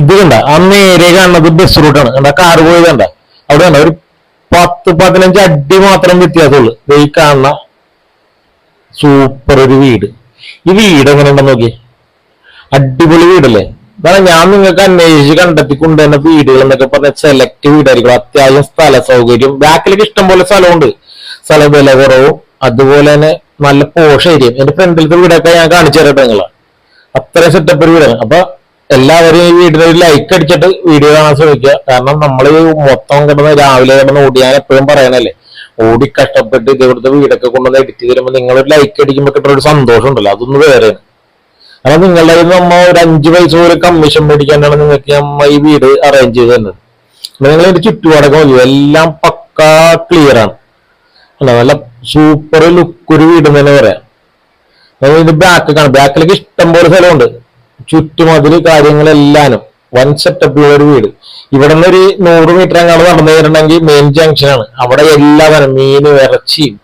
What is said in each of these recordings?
ഇത് കണ്ട ആ നേരെ കാണുന്നത് ബസ് റൂട്ടാണ് കണ്ട കാർ പോയി കണ്ട. അവിടെ കണ്ട ഒരു പത്ത് പതിനഞ്ച് അടി മാത്രം വ്യത്യാസമുള്ളൂ. ഈ കാണുന്ന സൂപ്പർ ഒരു വീട്. ഈ വീട് എങ്ങനെ ഉണ്ടെന്ന് നോക്കി അടിപൊളി വീടല്ലേ? കാരണം ഞാൻ നിങ്ങൾക്ക് അന്വേഷിച്ച് കണ്ടെത്തി തന്നെ വീടുകൾ എന്നൊക്കെ പറഞ്ഞ സെലക്ട് വീടായിരിക്കും. അത്യാവശ്യം സ്ഥല സൗകര്യം ബാക്കിലേക്ക് ഇഷ്ടം പോലെ സ്ഥലമുണ്ട്. സ്ഥല വില കുറവും. അതുപോലെ തന്നെ നല്ല പോഷ ഏരിയ. എന്റെ ഫ്രണ്ടിലത്തെ വീടൊക്കെ ഞാൻ കാണിച്ചു തരട്ടെ നിങ്ങളെ. അത്രയും സെറ്റപ്പ് ഒരു വീടാണ്. അപ്പൊ എല്ലാവരും ഈ ഒരു ലൈക്ക് അടിച്ചിട്ട് വീഡിയോ കാണാൻ ശ്രമിക്കുക. കാരണം നമ്മൾ മൊത്തം കിടന്ന് രാവിലെ കിടന്ന് ഓടി ഞാൻ എപ്പോഴും പറയണല്ലേ ഓടി കഷ്ടപ്പെട്ട് ഇതേപോലത്തെ വീടൊക്കെ കൊണ്ടുവന്ന് എഡിറ്റ് ചെയ്ത് നിങ്ങൾ ഒരു ലൈക്ക് അടിക്കുമ്പോൾ കിട്ടുന്ന ഒരു സന്തോഷം ഉണ്ടല്ലോ അതൊന്ന് വേറെയാണ്. കാരണം നിങ്ങളുടെ കയ്യിൽ നിന്ന് നമ്മ ഒരു അഞ്ച് പൈസ പോലും കമ്മീഷൻ മേടിക്കാനാണ് നിങ്ങൾക്ക് നമ്മ ഈ വീട് അറേഞ്ച് ചെയ്ത് തന്നത്. നിങ്ങൾ ഇതിന്റെ ചുറ്റുപാടൊക്കെ നോക്കി എല്ലാം പക്കാ ക്ലിയർ ആണ്. അല്ല നല്ല സൂപ്പർ ലുക്ക് ഒരു വീട് തന്നെ പറയാം. നമ്മൾ ബാക്ക് കാണാം. ബാക്കിലേക്ക് ഇഷ്ടംപോലെ സ്ഥലമുണ്ട്. ചുറ്റുമതിൽ കാര്യങ്ങളെല്ലാനും സെറ്റപ്പ് ഒരു വീട്. ഇവിടെ നിന്ന് ഒരു നൂറ് മീറ്റർ അങ്ങോട്ട് നടന്നു വരണമെങ്കിൽ മെയിൻ ജംഗ്ഷനാണ് അവിടെ എല്ലാ തരം മീന് ഇറച്ചിയും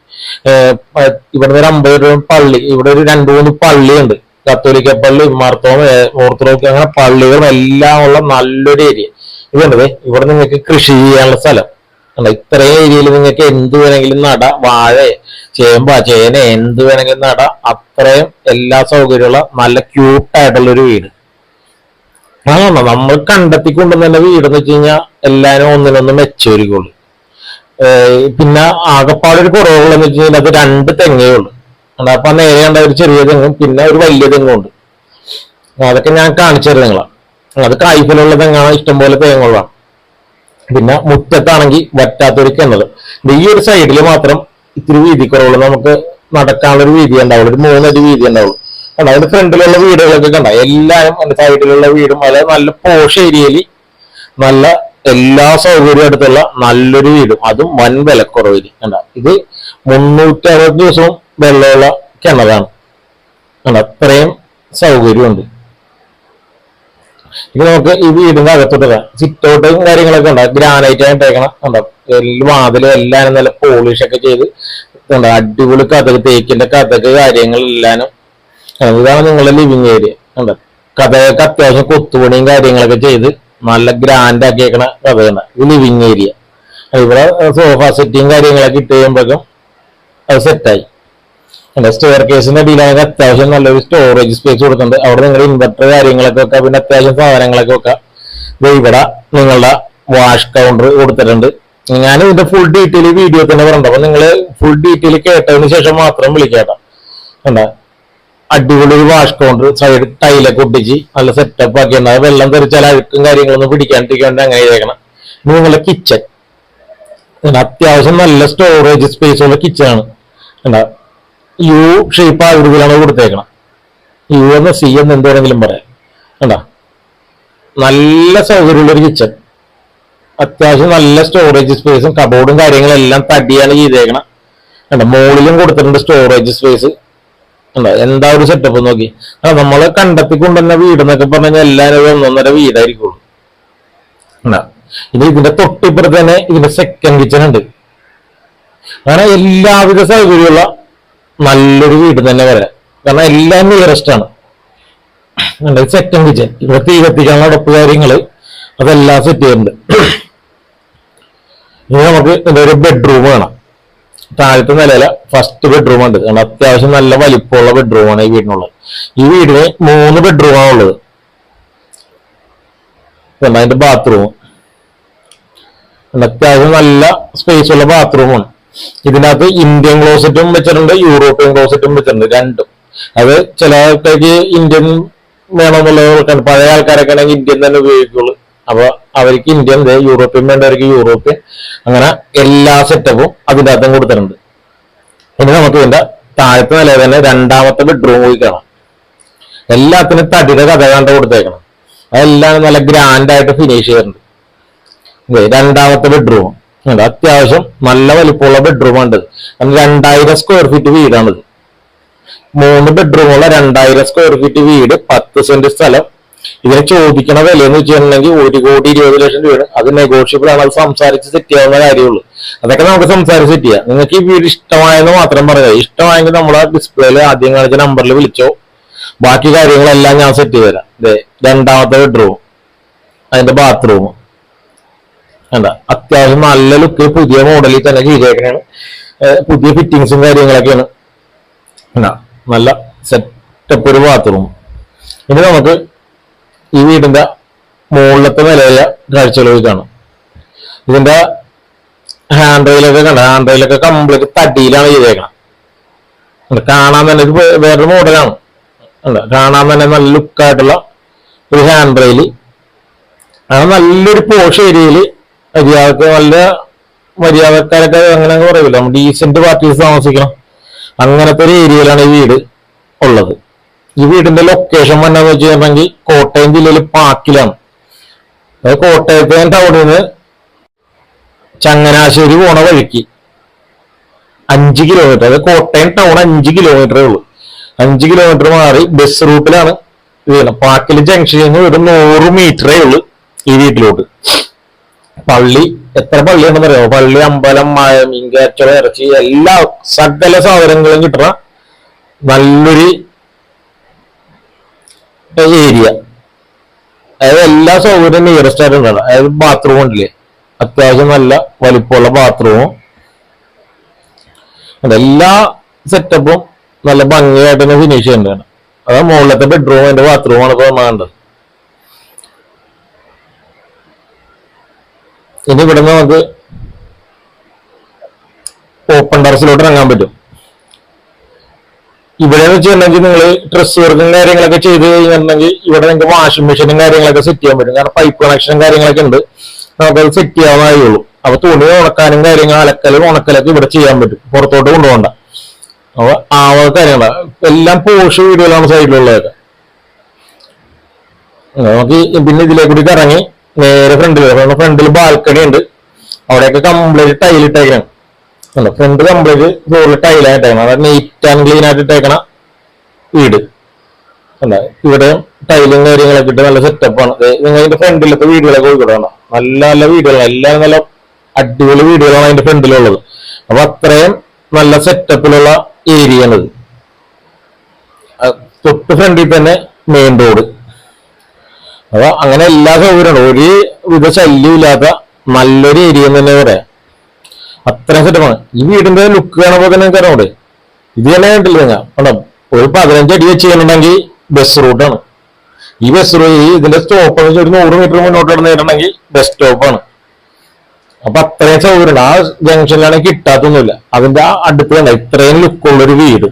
ഇവിടെ ഒരു അമ്പത് രൂപ പള്ളി ഇവിടെ ഒരു രണ്ടു മൂന്ന് പള്ളിയുണ്ട്. കത്തോലിക്ക പള്ളി മാർത്തോമ ഓർത്തഡോക്സ് അങ്ങനെ പള്ളികളും എല്ലാം ഉള്ള നല്ലൊരു ഏരിയ ഇതുണ്ട് ഇവിടെ നിങ്ങൾക്ക് കൃഷി ചെയ്യാനുള്ള സ്ഥലം. അല്ല ഇത്രയും ഏരിയയിൽ നിങ്ങൾക്ക് എന്ത് വേണമെങ്കിലും നടാം. വാഴ ചേമ്പ ചേന എന്ത് വേണമെങ്കിലും നടാം. അത്രയും എല്ലാ സൗകര്യമുള്ള നല്ല ക്യൂട്ടായിട്ടുള്ള ഒരു വീട്. അതാണ് നമ്മൾ കണ്ടെത്തി കൊണ്ടുവന്ന വീട് എന്ന് വെച്ച് കഴിഞ്ഞാൽ എല്ലാവരും ഒന്നിനൊന്ന് മെച്ചൊരുക്കുള്ളൂ പിന്നെ ആകപ്പാടൊരു കുറവുള്ളതെന്ന് വെച്ച് കഴിഞ്ഞാൽ അത് രണ്ട് തെങ്ങേ ഉള്ളൂ. അപ്പൊ നേരെ കണ്ട ഒരു ചെറിയ തെങ്ങും പിന്നെ ഒരു വലിയ തെങ്ങും ഉണ്ട്. അതൊക്കെ ഞാൻ കാണിച്ചു തരുന്നതാണ് അത് കായ്ഫലുള്ള തെങ്ങാണ് ഇഷ്ടംപോലെ തേങ്ങകളാണ് പിന്നെ മുറ്റത്താണെങ്കിൽ വറ്റാത്തൊരു കിണർ ഈ ഒരു സൈഡിൽ മാത്രം ഇത്തിരി വീതി കുറവുള്ളൂ നമുക്ക് നടക്കാനുള്ളൊരു വീതി ഉണ്ടാവുള്ളൂ. ഒരു മൂന്നടി വീതി ഉണ്ടാവുള്ളൂ. കണ്ടോ? അതിന്റെ ഫ്രണ്ടിലുള്ള വീടുകളൊക്കെ കണ്ട? എല്ലാവരും അതിന്റെ സൈഡിലുള്ള വീടും അതായത് നല്ല പോഷ് ഏരിയയിൽ നല്ല എല്ലാ സൗകര്യവും അടുത്തുള്ള നല്ലൊരു വീടും. അതും വൻ വിലക്കുറവിൽ കണ്ട? ഇത് മുന്നൂറ്റി അറുപത് ദിവസവും വെള്ളമുള്ള കിണറാണ്. കണ്ട? അത്രയും സൗകര്യമുണ്ട് ഇനി നമുക്ക് ഈ വീടിന്റെ അകത്തോട്ട് സിറ്റ് കാര്യങ്ങളൊക്കെ ഉണ്ട്. ഗ്രാനൈറ്റ് ആയിട്ടേക്കണം ഉണ്ടോ എല്ലാം വാതിലും എല്ലാം നല്ല പോളിഷ് ഒക്കെ ചെയ്ത് ഉണ്ടാവും അടിപൊളി കഥക് തേക്കിന്റെ കഥക് കാര്യങ്ങളെല്ലാനും. ഇതാണ് നിങ്ങളുടെ ലിവിങ് ഏരിയ ഉണ്ട് കഥകൾക്ക് അത്യാവശ്യം കൊത്തുപണിയും കാര്യങ്ങളൊക്കെ ചെയ്ത് നല്ല ഗ്രാൻഡ് ആക്കിയേക്കണ കഥയാണ് ഇത് ലിവിങ് ഏരിയ ഇവിടെ സോഫ സെറ്റിയും കാര്യങ്ങളൊക്കെ ഇട്ട് കഴിയുമ്പോഴേക്കും അത് സെറ്റായി പിന്നെ സ്റ്റെയർ കേസിന്റെ അടിയിലാണെങ്കിൽ അത്യാവശ്യം നല്ലൊരു സ്റ്റോറേജ് സ്പേസ് കൊടുക്കുന്നുണ്ട് അവിടെ നിങ്ങൾ ഇൻവെർട്ടർ കാര്യങ്ങളൊക്കെ പിന്നെ അത്യാവശ്യം സാധനങ്ങളൊക്കെ വെക്കാം. ഇവിടെ നിങ്ങളുടെ വാഷ് കൗണ്ടർ കൊടുത്തിട്ടുണ്ട്. ഞാൻ ഇതിന്റെ ഫുൾ ഡീറ്റെയിൽ വീഡിയോ തന്നെ പറഞ്ഞു അപ്പൊ നിങ്ങൾ ഫുൾ ഡീറ്റെയിൽ കേട്ടതിന് ശേഷം മാത്രം വിളിക്കാട്ടോ എന്താ? അടിപൊളി ഒരു വാഷ് കൗണ്ടർ സൈഡ് ടൈലൊക്കെ ഒട്ടിച്ച് നല്ല സെറ്റപ്പ് ആക്കി. അത് വെള്ളം തെറിച്ചാൽ അഴുക്കും കാര്യങ്ങളൊന്നും പിടിക്കാണ്ടിരിക്കാണ്ട് അങ്ങനെ ചെയ്തേക്കണം. നിങ്ങളുടെ കിച്ചൺ അത്യാവശ്യം നല്ല സ്റ്റോറേജ് സ്പേസ് ഉള്ള കിച്ചൺ ആണ്. യു ഷേപ്പ് ആ ആകൃതിയിലാണ് കൊടുത്തേക്കണം. യു എന്ന് സി എന്ന് എന്ത് വേണമെങ്കിലും പറയാം. കണ്ട? നല്ല സൗകര്യമുള്ള ഒരു കിച്ചൺ അത്യാവശ്യം നല്ല സ്റ്റോറേജ് സ്പേസും കബോർഡും കാര്യങ്ങളും എല്ലാം തടിയാണ് ചെയ്തേക്കണം. കണ്ട? മുകളിലും കൊടുത്തിട്ടുണ്ട് സ്റ്റോറേജ് സ്പേസ് ഉണ്ടോ എന്താ ഒരു സെറ്റപ്പ് നോക്കി. നമ്മൾ കണ്ടെത്തി കൊണ്ടുവന്ന പറഞ്ഞു കഴിഞ്ഞാൽ എല്ലാവരും ഒന്നൊന്നര വീടായിരിക്കുള്ളൂ. ഉണ്ടോ ഇനി ഇതിന്റെ തൊട്ടിപ്പുറത്ത് തന്നെ ഇതിന്റെ സെക്കൻഡ് കിച്ചൺ ഉണ്ട്. അങ്ങനെ എല്ലാവിധ സൗകര്യമുള്ള നല്ലൊരു വീട് തന്നെ വരാം. കാരണം എല്ലാം നിയറസ്റ്റ് ആണ്. സെക്കൻഡ് കിച്ചൺ ഇവിടെ തീ കത്തിക്കാനുള്ള അടുപ്പ് കാര്യങ്ങൾ അതെല്ലാം സെറ്റ് ചെയ്യുന്നുണ്ട്. ഇനി നമുക്ക് ഇതൊരു ബെഡ്റൂം വേണം. താഴത്തെ നിലയില ഫസ്റ്റ് ബെഡ്റൂം ഉണ്ട്. കാരണം അത്യാവശ്യം നല്ല വലിപ്പമുള്ള ബെഡ്റൂമാണ് ഈ വീടിനുള്ളത്. ഈ വീടിന് മൂന്ന് ബെഡ്റൂമാണ് ഉള്ളത്. അതിന്റെ ബാത്റൂം അത്യാവശ്യം നല്ല സ്പേസ് ഉള്ള ബാത്റൂമാണ് ഇതിനകത്ത് ഇന്ത്യൻ ക്ലോസറ്റും വെച്ചിട്ടുണ്ട് യൂറോപ്യൻ ക്ലോസറ്റും വെച്ചിട്ടുണ്ട് രണ്ടും. അത് ചില ആൾക്കാർക്ക് ഇന്ത്യൻ വേണമെന്നുള്ളവർക്കാണ് പഴയ ആൾക്കാരൊക്കെ ആണെങ്കിൽ ഇന്ത്യൻ തന്നെ ഉപയോഗിക്കുള്ളൂ. അപ്പൊ അവർക്ക് ഇന്ത്യൻ യൂറോപ്യൻ വേണ്ടവർക്ക് യൂറോപ്യൻ. അങ്ങനെ എല്ലാ സെറ്റപ്പും അതിന്റെ അകത്തും കൊടുത്തിട്ടുണ്ട്. ഇനി നമുക്ക് ഇതിന്റെ താഴത്തെ നില തന്നെ രണ്ടാമത്തെ ബെഡ്റൂം പോയി കാണാം. എല്ലാത്തിനും തടിയുടെ കഥ കണ്ട് കൊടുത്തേക്കണം. അതെല്ലാം നല്ല ഗ്രാൻഡ് ആയിട്ട് ഫിനിഷ് ചെയ്തിട്ടുണ്ട്. രണ്ടാമത്തെ ബെഡ്റൂം അത്യാവശ്യം നല്ല വലിപ്പമുള്ള ബെഡ്റൂം ഉണ്ട്. കാരണം രണ്ടായിരം സ്ക്വയർ ഫീറ്റ് വീടാണിത് മൂന്ന് ബെഡ്റൂമുള്ള രണ്ടായിരം സ്ക്വയർ ഫീറ്റ് വീട് പത്ത് സെന്റ് സ്ഥലം. ഇതിനെ ചോദിക്കണ വില എന്ന് വെച്ചിട്ടുണ്ടെങ്കിൽ ഒരു കോടി ഇരുപത് ലക്ഷം രൂപയാണ്. അത് നെഗോഷ്യബിൾ ആണ്. അത് സംസാരിച്ച് സെറ്റ് ചെയ്യാവുന്ന കാര്യമുള്ളൂ. അതൊക്കെ നമുക്ക് സംസാരിച്ച് സെറ്റ് ചെയ്യാം. നിങ്ങൾക്ക് ഈ വീട് ഇഷ്ടമായെന്ന് മാത്രം പറയുക ഇഷ്ടമായെങ്കിൽ നമ്മൾ ഡിസ്പ്ലേയിൽ ആദ്യം കാണിച്ച നമ്പറിൽ വിളിച്ചോ. ബാക്കി കാര്യങ്ങളെല്ലാം ഞാൻ സെറ്റ് ചെയ്ത് തരാം. രണ്ടാമത്തെ ബെഡ്റൂം അതിന്റെ ബാത്റൂം എന്താ അത്യാവശ്യം നല്ല ലുക്ക് പുതിയ മോഡലിൽ തന്നെ ചെയ്തേക്കണാണ്. പുതിയ ഫിറ്റിങ്സും കാര്യങ്ങളൊക്കെയാണ്. എന്താ നല്ല സെറ്റപ്പ് ഒരു ബാത്റൂം ഇനി നമുക്ക് ഈ വീടിന്റെ മുകളിലത്തെ നിലയിലെ കാഴ്ചകൾ കാണാം. ഇതിന്റെ ഹാൻഡ് റെയിലൊക്കെ കണ്ട? ഹാൻഡ് റെയിലൊക്കെ കംപ്ലീറ്റ് തടിയിലാണ് ചെയ്തേക്കണം. കാണാൻ തന്നെ ഒരു വേറൊരു മോഡലാണ് കാണാൻ തന്നെ നല്ല ലുക്കായിട്ടുള്ള ഒരു ഹാൻഡ് റെയിൽ അത് നല്ലൊരു പോഷ് ഏരിയയിൽ മര്യാദയ്ക്ക് നല്ല മര്യാദക്കാരൊക്കെ അങ്ങനെ പറയില്ല ഡീസന്റ് പാർട്ടീസ് താമസിക്കണം. അങ്ങനത്തെ ഒരു ഏരിയയിലാണ് ഈ വീട് ഉള്ളത്. ഈ വീടിന്റെ ലൊക്കേഷൻ വന്നെന്ന് വെച്ചിട്ടുണ്ടെങ്കിൽ കോട്ടയം ജില്ലയിൽ പാക്കിലാണ് അതായത് കോട്ടയത്തെ ടൗണിൽ നിന്ന് ചങ്ങനാശ്ശേരി പോണ വഴിക്ക് അഞ്ച് കിലോമീറ്റർ അതായത് കോട്ടയം ടൗൺ അഞ്ച് കിലോമീറ്ററേ ഉള്ളൂ. അഞ്ച് കിലോമീറ്റർ മാറി ബസ് റൂട്ടിലാണ് ഇത്. പാക്കിൽ ജംഗ്ഷനിൽ നിന്ന് ഒരു നൂറ് മീറ്ററേ ഉള്ളൂ ഈ വീട്ടിലോട്ട്. പള്ളി. എത്ര പള്ളി ഉണ്ടെന്ന് അറിയാമോ പള്ളി അമ്പലം മഴ മീൻകാച്ചറ ഇറച്ചി എല്ലാ സകല സാധനങ്ങളും കിട്ടുന്ന നല്ലൊരു ഏരിയ. അതായത് എല്ലാ സൗകര്യം നിയറസ്റ്റ് ആയിട്ട് ഉണ്ടാണ് അതായത് ബാത്റൂം ഉണ്ടല്ലേ? അത്യാവശ്യം നല്ല വലിപ്പമുള്ള ബാത്റൂമും എല്ലാ സെറ്റപ്പും നല്ല ഭംഗിയായിട്ട് തന്നെ ഫിനിഷ് ചെയ്യേണ്ടതാണ്. അതാ മുകളിലത്തെ ബെഡ്റൂം ബാത്റൂമാണ് ഇപ്പൊ കാണേണ്ടത് ഇനി ഇവിടുന്ന് നമുക്ക് ഓപ്പൺ ടെറസിലോട്ട് ഇറങ്ങാൻ പറ്റും. ഇവിടെ എന്ന് വെച്ചിട്ടുണ്ടെങ്കിൽ നിങ്ങൾ ഡ്രസ് വർക്കും കാര്യങ്ങളൊക്കെ ചെയ്ത് കഴിഞ്ഞിട്ടുണ്ടെങ്കിൽ ഇവിടെ നിങ്ങൾക്ക് വാഷിംഗ് മെഷീനും കാര്യങ്ങളൊക്കെ സെറ്റ് ചെയ്യാൻ പറ്റും. കാരണം പൈപ്പ് കണക്ഷനും കാര്യങ്ങളൊക്കെ ഉണ്ട്. നമുക്കത് സെറ്റ് ചെയ്യാവുന്നതേ ഉള്ളൂ അപ്പൊ തുണി ഉണക്കാനും കാര്യങ്ങൾ അലക്കലും ഉണക്കലൊക്കെ ഇവിടെ ചെയ്യാൻ പറ്റും. പുറത്തോട്ട് കൊണ്ടുപോകണ്ട. അപ്പൊ ആ വക കാര്യങ്ങളാ. എല്ലാം പോഷ് വീടുകളാണ് സൈഡിലുള്ളതൊക്കെ നമുക്ക് പിന്നെ ഇതിലേക്കൂടി ഇറങ്ങി നേരെ ഫ്രണ്ടിൽ ഫ്രണ്ടിൽ ബാൽക്കണി ഉണ്ട്. അവിടെയൊക്കെ കംപ്ലീറ്റ് ടൈൽ ഇട്ടേക്കണം. ഫ്രണ്ട് കംപ്ലീറ്റ് ഫ്ലോറിൽ ടൈലായിട്ടേക്കണം അതായത് നീറ്റ് ആൻഡ് ക്ലീൻ ആയിട്ട് ഇട്ടേക്കണ വീട്. അല്ല ഇവിടെ ടൈലും കാര്യങ്ങളൊക്കെ ഇട്ട് നല്ല സെറ്റപ്പാണ് നിങ്ങൾ അതിന്റെ ഫ്രണ്ടിലത്തെ വീടുകളൊക്കെ പോയിക്കൊണ്ടാണ് നല്ല നല്ല വീടുകളാണ്. എല്ലാം നല്ല അടിപൊളി വീടുകളാണ് അതിന്റെ ഫ്രണ്ടിലുള്ളത് അപ്പൊ അത്രയും നല്ല സെറ്റപ്പിലുള്ള ഏരിയ ആണ് തൊട്ട് ഫ്രണ്ടിൽ തന്നെ മെയിൻ റോഡ് അപ്പൊ അങ്ങനെ എല്ലാ സൗകര്യമുണ്ട് ഒരു വിധ ശല്യമില്ലാത്ത നല്ലൊരു ഏരിയ തന്നെ പറയാം. അത്രയും സെറ്റപ്പാണ് ഈ വീടിന്റെ ലുക്ക് കാണുമ്പോൾ തന്നെ നിങ്ങൾക്ക് അറിയാം ഇത് തന്നെ കണ്ടില്ല ഞാൻ? കണ്ടോ? ഒരു പതിനഞ്ച് അടി വെച്ച് ചെയ്യണമെങ്കിൽ ബസ് റൂട്ടാണ് ഈ ബസ് റൂട്ട് ഇതിന്റെ സ്റ്റോപ്പ് എന്ന് വെച്ചാൽ ഒരു നൂറ് മീറ്റർ മുന്നോട്ട് നടന്നിട്ടുണ്ടെങ്കിൽ ബസ് സ്റ്റോപ്പാണ് അപ്പൊ അത്രയും സൗകര്യമുണ്ട്. ആ ജംഗ്ഷനിലാണെങ്കിൽ കിട്ടാത്തൊന്നുമില്ല. അതിന്റെ അടുത്ത് കണ്ട ഇത്രയും ലുക്കുള്ളൊരു വീട്.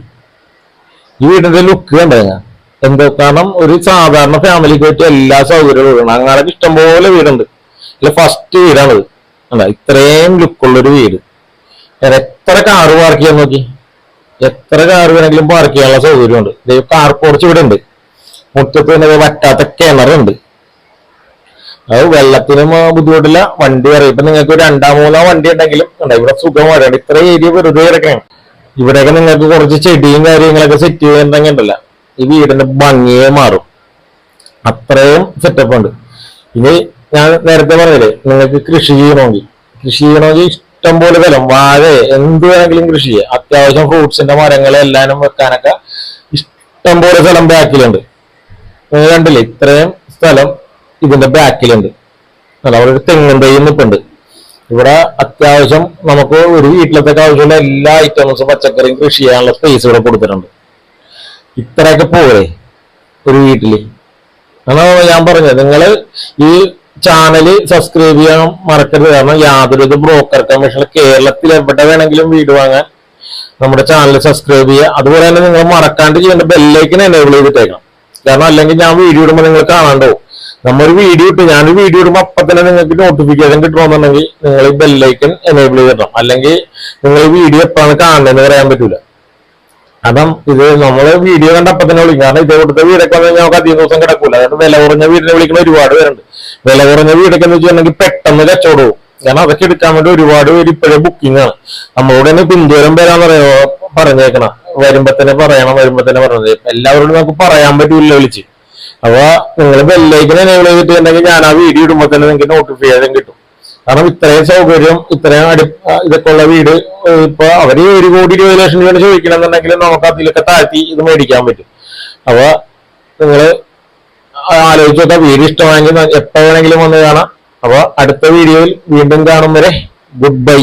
ഈ വീടിന്റെ ലുക്ക് കണ്ടോ ഞാൻ? എന്തോ? കാരണം ഒരു സാധാരണ ഫാമിലിക്ക് പറ്റിയ എല്ലാ സൗകര്യവും വീടാണ് അങ്ങനെ ഇഷ്ടംപോലെ വീടുണ്ട്. അല്ല ഫസ്റ്റ് വീടാണ് അല്ല ഇത്രയും ലുക്കുള്ള ഒരു വീട്. എത്ര കാറ് പാർക്ക് ചെയ്യാൻ നോക്കി? എത്ര കാറ് വേണമെങ്കിലും പാർക്ക് ചെയ്യാനുള്ള സൗകര്യമുണ്ട്. ഇതേ കാർ പോർച്ച് ഇവിടെ ഉണ്ട്. മുറ്റത്ത് തന്നെ വറ്റാത്ത കിണറുണ്ട് അത് വെള്ളത്തിനും ബുദ്ധിമുട്ടില്ല. വണ്ടി അറിയാം ഇപ്പൊ നിങ്ങൾക്ക് ഒരു രണ്ടാം മൂന്നാം വണ്ടി ഉണ്ടെങ്കിലും ഉണ്ട് ഇവിടെ സുഖമായിട്ട് ഇത്ര ഏരിയ വെറുതെ കിടക്കണം. ഇവിടെയൊക്കെ നിങ്ങൾക്ക് കുറച്ച് ചെടിയും കാര്യങ്ങളൊക്കെ സെറ്റ് ചെയ്യാൻ ചെയ്യുന്നുണ്ടെങ്കിൽ ഉണ്ടല്ല. ഈ വീടിന്റെ ഭംഗിയെ മാറും. അത്രയും സെറ്റപ്പ് ഉണ്ട്. ഇനി ഞാൻ നേരത്തെ പറഞ്ഞില്ലേ നിങ്ങൾക്ക് കൃഷി ചെയ്യണമെങ്കിൽ. കൃഷി ചെയ്യണമെങ്കിൽ ഇഷ്ടം പോലെ ഫലം വാഴ എന്ത് വേണമെങ്കിലും കൃഷി ചെയ്യാം. അത്യാവശ്യം ഫ്രൂട്ട്സിന്റെ മരങ്ങൾ എല്ലാനും വെക്കാനൊക്കെ ഇഷ്ടം പോലെ സ്ഥലം ബാക്കിലുണ്ട്. നിങ്ങൾ കണ്ടില്ലേ ഇത്രയും സ്ഥലം ഇതിന്റെ ബാക്കിലുണ്ട്. അല്ല ഒരു തെങ്ങും തൈ നിൽപ്പുണ്ട് ഇവിടെ അത്യാവശ്യം നമുക്ക് ഒരു വീട്ടിലത്തേക്ക് ആവശ്യമുള്ള എല്ലാ ഐറ്റംസും പച്ചക്കറിയും കൃഷി ചെയ്യാനുള്ള സ്പേസ് ഇവിടെ കൊടുത്തിട്ടുണ്ട്. ഇത്രയൊക്കെ പോരെ ഒരു വീട്ടിൽ. അതാണ് ഞാൻ പറഞ്ഞത് നിങ്ങൾ ഈ ചാനൽ സബ്സ്ക്രൈബ് ചെയ്യാൻ മറക്കരുത്. കാരണം യാതൊരു ബ്രോക്കർ കമ്മീഷൻ കേരളത്തിൽ എവിടെ വേണമെങ്കിലും വീട് വാങ്ങാൻ നമ്മുടെ ചാനൽ സബ്സ്ക്രൈബ് ചെയ്യുക. അതുപോലെ തന്നെ നിങ്ങൾ മറക്കാണ്ട് ചെയ്യേണ്ട ബെല്ലൈക്കൻ എനേബിൾ ചെയ്തിട്ടേക്കണം. കാരണം അല്ലെങ്കിൽ ഞാൻ വീഡിയോ ഇടുമ്പോൾ നിങ്ങൾ കാണാണ്ടോ നമ്മൊരു വീഡിയോ ഇട്ട് ഞാനൊരു വീഡിയോ ഇടുമ്പോൾ അപ്പൊ തന്നെ നിങ്ങൾക്ക് നോട്ടിഫിക്കേഷൻ കിട്ടണമെന്നുണ്ടെങ്കിൽ നിങ്ങൾ ഈ ബെല്ലൈക്കൻ എനേബിൾ ചെയ്തിടണം. അല്ലെങ്കിൽ നിങ്ങൾ ഈ വീഡിയോ എപ്പോഴാണ് കാണുന്നതെന്ന് പറയാൻ പറ്റൂല. കാരണം ഇത് നമ്മൾ വീഡിയോ കണ്ടപ്പോ അപ്പൊ തന്നെ വിളിക്കും. കാരണം ഇതേ കൊടുത്ത വീടൊക്കെ നമുക്ക് അധികം ദിവസം കിടക്കൂല. അതായത് വില കുറഞ്ഞ വീടിനെ വിളിക്കുന്ന ഒരുപാട് പേരുണ്ട്. വില കുറഞ്ഞ വീടൊക്കെ എന്ന് വെച്ചിട്ടുണ്ടെങ്കിൽ പെട്ടെന്ന് കച്ചവടം പോകും കാരണം അതൊക്കെ എടുക്കാൻ വേണ്ടി ഒരുപാട് പേര് ഇപ്പോഴേ ബുക്കിംഗ് ആണ്. നമ്മളോട് തന്നെ പിന്തുരം വരാൻ പറയുമോ പറഞ്ഞേക്കണം. വരുമ്പോ തന്നെ പറയണം വരുമ്പോ തന്നെ പറഞ്ഞത് എല്ലാവരോടും നമുക്ക് പറയാൻ പറ്റൂല വിളിച്ച്. അപ്പൊ നിങ്ങൾ ബെല്ലേക്ക് എനേബിൾ ചെയ്തിട്ടുണ്ടെങ്കിൽ ഞാൻ ആ വീഡിയോ ഇടുമ്പോ തന്നെ നിങ്ങൾക്ക് നോട്ടിഫിക്കേഷൻ കിട്ടും. കാരണം ഇത്രയും സൗകര്യം ഇത്രയും അടി ഇതൊക്കെ ഉള്ള വീട് ഇപ്പൊ അവർ ഒരു കോടി ഇരുപത് ലക്ഷം രൂപ ചോദിക്കണമെന്നുണ്ടെങ്കിൽ നമുക്ക് അതിലൊക്കെ താഴ്ത്തി ഇത് മേടിക്കാൻ പറ്റും. അപ്പൊ നിങ്ങൾ ആലോചിച്ച് നോക്കാം വീഡിയോ ഇഷ്ടമായെങ്കിൽ എപ്പോ വേണമെങ്കിലും വന്ന് കാണാം. അപ്പൊ അടുത്ത വീഡിയോയിൽ വീണ്ടും കാണും വരെ. Good bye